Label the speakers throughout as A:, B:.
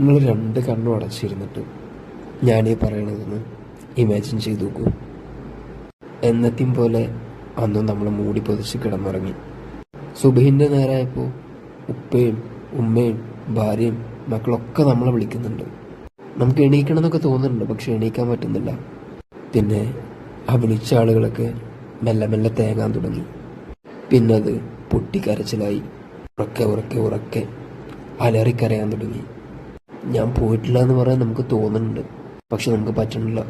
A: നിങ്ങൾ രണ്ട് കണ്ണും അടച്ചിരുന്നിട്ട് ഞാനീ പറയണതെന്ന് ഇമാജിൻ ചെയ്തു നോക്കൂ. എന്നത്തെയും പോലെ അന്നും നമ്മൾ മൂടി പൊതിച്ച് കിടന്നുറങ്ങി. സുബഹിന്റെ നേരായപ്പോൾ ഉപ്പയും ഉമ്മയും ഭാര്യയും മക്കളൊക്കെ നമ്മളെ വിളിക്കുന്നുണ്ട്. നമുക്ക് എണീക്കണം എന്നൊക്കെ തോന്നുന്നുണ്ട് പക്ഷെ എണീക്കാൻ പറ്റുന്നില്ല. പിന്നെ ആ വിളിച്ച ആളുകളൊക്കെ മെല്ലെ മെല്ലെ തേങ്ങാൻ തുടങ്ങി. പിന്നെ അത് പൊട്ടിക്കരച്ചിലായി. ഉറക്കെ ഉറക്കെ ഉറക്കെ അലറിക്കരയാൻ തുടങ്ങി. ഞാൻ പോയിട്ടില്ല എന്ന് പറയാൻ നമുക്ക് തോന്നുന്നുണ്ട്. പക്ഷെ നമുക്ക് പറ്റണില്ല.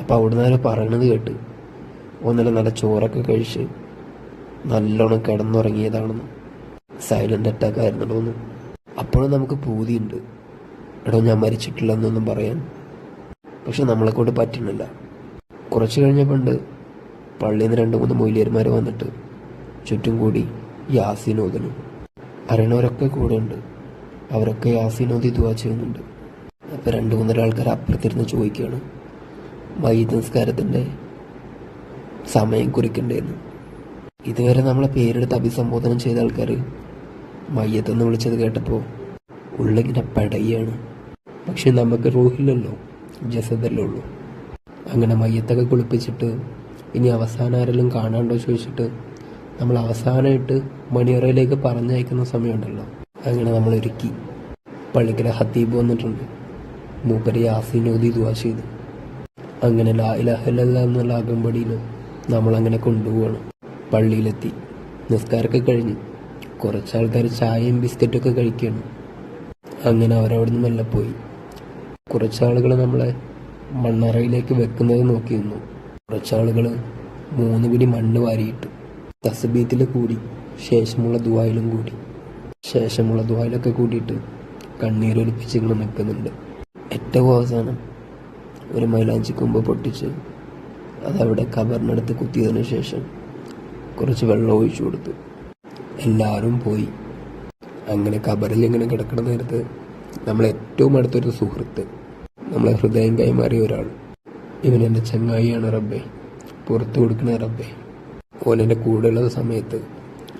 A: അപ്പം അവിടുന്ന് അവരെ പറയണത് കേട്ട് ഒന്നല്ല നല്ല ചോറൊക്കെ കഴിച്ച് നല്ലോണം കിടന്നുറങ്ങിയതാണെന്ന് സൈലന്റ് അറ്റാക്ക് ആയിരുന്നല്ലോ അപ്പോഴും നമുക്ക് പൂതിയുണ്ട്. എടോ ഞാൻ മരിച്ചിട്ടില്ല എന്നൊന്നും പറയാൻ. പക്ഷെ നമ്മളെ കൊണ്ട് പറ്റണില്ല. കുറച്ച് കഴിഞ്ഞപ്പോണ്ട് പള്ളിയിൽ നിന്ന് രണ്ട് മൂന്ന് മൊയിലിയന്മാർ വന്നിട്ട് ചുറ്റും കൂടി യാസീനോദനും അറിയണവരൊക്കെ കൂടെ ഉണ്ട് അവരൊക്കെ യാസീനോദി ദുവാ ചെയ്യുന്നുണ്ട്. അപ്പോൾ രണ്ട് മൂന്നര ആൾക്കാർ അപ്പുറത്തിരുന്ന് ചോദിക്കുകയാണ് വൈദ്യ നിസ്കാരത്തിന്റെ സമയം കുറിക്കണ്ടേന്ന്. ഇതുവരെ നമ്മളെ പേരെടുത്ത് അഭിസംബോധന ചെയ്ത ആൾക്കാർ മയ്യത്തെന്ന് വിളിച്ചത് കേട്ടപ്പോൾ ഉള്ളിങ്ങനെ പടയാണ്. പക്ഷെ നമുക്ക് റൂഹില്ലല്ലോ ജസദല്ലേ ഉള്ളൂ. അങ്ങനെ മയ്യത്തൊക്കെ കുളിപ്പിച്ചിട്ട് ഇനി അവസാനം ആരെല്ലാം കാണാണ്ടോ ചോദിച്ചിട്ട് നമ്മൾ അവസാനമായിട്ട് മണിയറയിലേക്ക് പറഞ്ഞയക്കുന്ന സമയമുണ്ടല്ലോ. അങ്ങനെ നമ്മൾ ഒരുക്കി പള്ളിക്കര ഹത്തീബ് വന്നിട്ടുണ്ട്. മൂപ്പര് യാസീനോദി ദുവാ ചെയ്തു. അങ്ങനെ ലാ എന്നുള്ള അകമ്പടിയിൽ നമ്മളങ്ങനെ കൊണ്ടുപോകണം പള്ളിയിലെത്തി. നിസ്കാരമൊക്കെ കഴിഞ്ഞ്. കുറച്ച് ആൾക്കാർ ചായയും ബിസ്ക്കറ്റൊക്കെ കഴിക്കുകയാണ് അങ്ങനെ അവരവിടെ നിന്ന് മെല്ലെ പോയി. കുറച്ച് ആളുകൾ നമ്മളെ മണ്ണറയിലേക്ക് വെക്കുന്നത് നോക്കി നിന്നു. കുറച്ച് ആളുകൾ മൂന്ന് പിടി മണ്ണ് വാരിയിട്ടു. തസ്ബീത്തിൽ കൂടി. ശേഷമുള്ള ദുവായിലും കൂടി. ശേഷമുള്ള ദ്വായിലൊക്കെ കൂടിയിട്ട് കണ്ണീരൊലിപ്പിച്ച് ഇങ്ങനെ നിൽക്കുന്നുണ്ട് ഏറ്റവും അവസാനം ഒരു മൈലാഞ്ചി കൊമ്പ് പൊട്ടിച്ച് അതവിടെ കബറിനടുത്ത് കുത്തിയതിനു ശേഷം കുറച്ച് വെള്ളം ഒഴിച്ചു കൊടുത്തു എല്ലാവരും പോയി. അങ്ങനെ കബറിൽ ഇങ്ങനെ കിടക്കുന്ന നേരത്ത് നമ്മളെ ഏറ്റവും അടുത്തൊരു സുഹൃത്ത് നമ്മളെ ഹൃദയം കൈമാറിയ ഒരാൾ. ഇവൻ എന്റെ ചങ്ങായിയാണ് റബ്ബേ പുറത്തു കൊടുക്കണ റബ്ബേ. ഓൻ എന്റെ കൂടെയുള്ള സമയത്ത്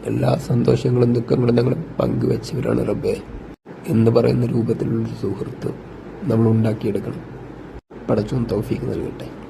A: എല്ലാ സന്തോഷങ്ങളും ദുഃഖങ്ങളും ഞങ്ങൾ പങ്കുവെച്ചവരാണ് റബ്ബെ എന്ന് പറയുന്ന രൂപത്തിലുള്ളൊരു സുഹൃത്ത് നമ്മൾ ഉണ്ടാക്കിയെടുക്കണം. പടച്ചോൻ തൗഫീക്ക് നൽകട്ടെ.